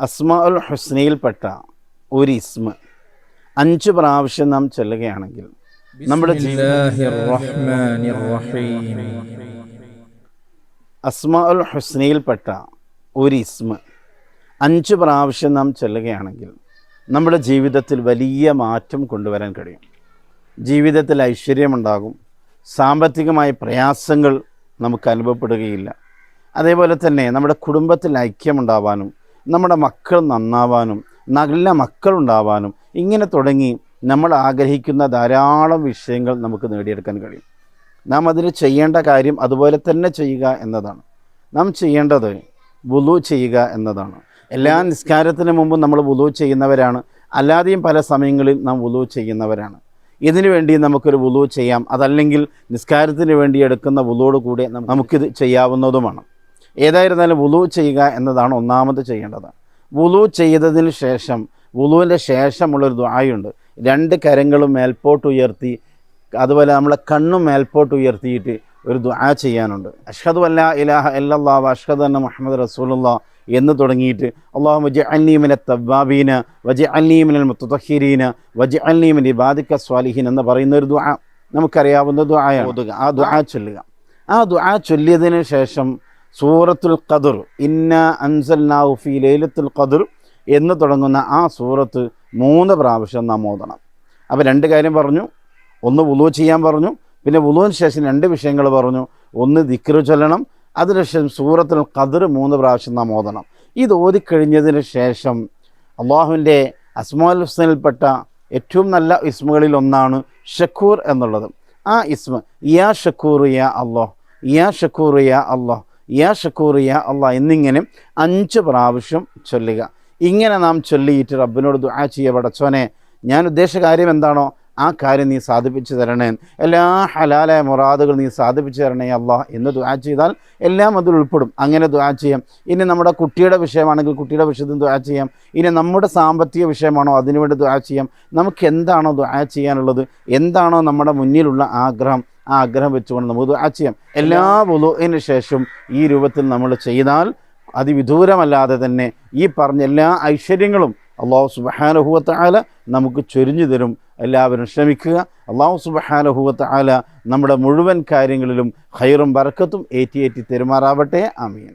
അസ്മാ ഉൽ ഹുസ്നയിൽപ്പെട്ട ഒരു ഇസ്മ. അഞ്ച് പ്രാവശ്യം നാം ചെല്ലുകയാണെങ്കിൽ നമ്മുടെ അസ്മാ ഉൽ ഹുസ്നയിൽപ്പെട്ട ഒരു ഇസ്മ. അഞ്ച് പ്രാവശ്യം നാം ചെല്ലുകയാണെങ്കിൽ നമ്മുടെ ജീവിതത്തിൽ വലിയ മാറ്റം കൊണ്ടുവരാൻ കഴിയും. ജീവിതത്തിൽ ഐശ്വര്യമുണ്ടാകും. സാമ്പത്തികമായ പ്രയാസങ്ങൾ നമുക്ക് അനുഭവപ്പെടുകയില്ല. അതേപോലെ തന്നെ നമ്മുടെ കുടുംബത്തിൽ ഐക്യമുണ്ടാവാനും നമ്മുടെ മക്കൾ നന്നാവാനും നല്ല മക്കളുണ്ടാവാനും ഇങ്ങനെ തുടങ്ങി നമ്മൾ ആഗ്രഹിക്കുന്ന ധാരാളം വിഷയങ്ങൾ നമുക്ക് നേടിയെടുക്കാൻ കഴിയും. നാം അതിന് ചെയ്യേണ്ട കാര്യം അതുപോലെ തന്നെ ചെയ്യുക എന്നതാണ്. നാം ചെയ്യേണ്ടത് വുളു ചെയ്യുക എന്നതാണ്. എല്ലാ നിസ്കാരത്തിന് മുമ്പും നമ്മൾ വുളു ചെയ്യുന്നവരാണ്. അല്ലാതെയും പല സമയങ്ങളിൽ നാം വുളു ചെയ്യുന്നവരാണ്. ഇതിനു വേണ്ടി നമുക്കൊരു വുളു ചെയ്യാം. അതല്ലെങ്കിൽ നിസ്കാരത്തിന് വേണ്ടി എടുക്കുന്ന വുളോട് കൂടെ നമുക്കിത് ചെയ്യാവുന്നതുമാണ്. ഏതായിരുന്നാലും വുളു ചെയ്യുക എന്നതാണ് ഒന്നാമത് ചെയ്യേണ്ടത്. വുളു ചെയ്തതിന് ശേഷം വുളുവിന്റെ ശേഷമുള്ളൊരു ദ്വായുണ്ട് രണ്ട് കരങ്ങളും മേൽപോട്ട് ഉയർത്തി അതുപോലെ നമ്മളെ കണ്ണും മേൽപോട്ട് ഉയർത്തിയിട്ട് ഒരു ദുആ ചെയ്യാനുണ്ട്. അഷ്ഹദു അല്ലാ ഇലാഹ ഇല്ലല്ലാ അഷ്ഹദു അന്ന മുഹമ്മദ് റസൂലുള്ള എന്ന് തുടങ്ങിയിട്ട് അള്ളാഹു വജ അന്നീമിനെ തബ്ബാബീന വജ അന്നീമിനൽ മുത്തഹീരീന വജ അന്നീമിൻ ഇബാദിക്ക സ്വാലിഹീൻ എന്ന് പറയുന്ന ഒരു ദുആ. നമുക്കറിയാവുന്ന ദുആയാണ്. ആ ദുആ ചൊല്ലുക. ആ ദുആ ചൊല്ലിയതിന് ശേഷം സൂറത്തുൽ ഖദർ. ഇന്ന അൻസൽ ഫി ലൈലത്തുൽ ഖദർ എന്ന് തുടങ്ങുന്ന ആ സൂറത്ത് മൂന്ന് പ്രാവശ്യം നാം ഓതണം. അപ്പോൾ രണ്ട് കാര്യം പറഞ്ഞു. ഒന്ന് വുളു ചെയ്യാൻ പറഞ്ഞു. പിന്നെ വുളുവിന് ശേഷം രണ്ട് വിഷയങ്ങൾ പറഞ്ഞു. ഒന്ന് ദിക്റ് ചൊല്ലണം. അതിനുശേഷം സൂറത്തുൽ ഖദർ മൂന്ന് പ്രാവശ്യം നാം ഓതണം. ഇത് ഓതിക്കഴിഞ്ഞതിന് ശേഷം അള്ളാഹുവിന്റെ അസ്മാൽ ഹുസ്നിൽപ്പെട്ട ഏറ്റവും നല്ല ഇസ്മുകളിൽ ഒന്നാണ് ഷക്കൂർ എന്നുള്ളത്. ആ ഇസ്മ യാ ഷക്കൂർ യാ അള്ളാഹ് യാ ഷക്കൂർ യാ അള്ളാഹ് യാ ഷക്കൂർ യാ അള്ളാഹ് എന്നിങ്ങനെ അഞ്ച് പ്രാവശ്യം ചൊല്ലുക. ഇങ്ങനെ നാം ചൊല്ലിയിട്ട് റബ്ബിനോട് ദുആ ചെയ്യപ്പെടച്ചോനെ ഞാൻ ഉദ്ദേശ കാര്യം എന്താണോ ആ കാര്യം നീ സാധിപ്പിച്ചു തരണേ. എല്ലാ ഹലാലായ മുറാദുകൾ നീ സാധിപ്പിച്ചു തരണേ അള്ളാഹ് എന്ന് ദുആ ചെയ്താൽ എല്ലാം അതിൽ ഉൾപ്പെടും. അങ്ങനെ ദുആ ചെയ്യാം. ഇനി നമ്മുടെ കുട്ടിയുടെ വിഷയമാണെങ്കിൽ കുട്ടിയുടെ വിഷയത്തിൽ ദുആ ചെയ്യാം. ഇനി നമ്മുടെ സാമ്പത്തിക വിഷയമാണോ അതിനുവേണ്ടി ദുആ ചെയ്യാം. നമുക്ക് എന്താണോ ദുആ ചെയ്യാനുള്ളത് എന്താണോ നമ്മുടെ മുന്നിലുള്ള ആഗ്രഹം ആ ആഗ്രഹം വെച്ചുകൊണ്ട് നമുക്ക് ദുആ ചെയ്യാം. എല്ലാ വുളുവിന് ശേഷം ഈ രൂപത്തിൽ നമ്മൾ ചെയ്താൽ അതിവിദൂരമല്ലാതെ തന്നെ ഈ പറഞ്ഞ എല്ലാ ഐശ്വര്യങ്ങളും അള്ളാഹു സുബഹാനഹുവത്ത ആല നമുക്ക് ചൊരിഞ്ഞു തരും. എല്ലാവരും ശ്രമിക്കുക. അള്ളാഹു സുബഹാനഹുവത്ത ആല നമ്മുടെ മുഴുവൻ കാര്യങ്ങളിലും ഹൈറും ബർക്കത്തും ഏറ്റിയേറ്റി ഏറ്റി തെരുമാറാവട്ടെ. ആമീൻ.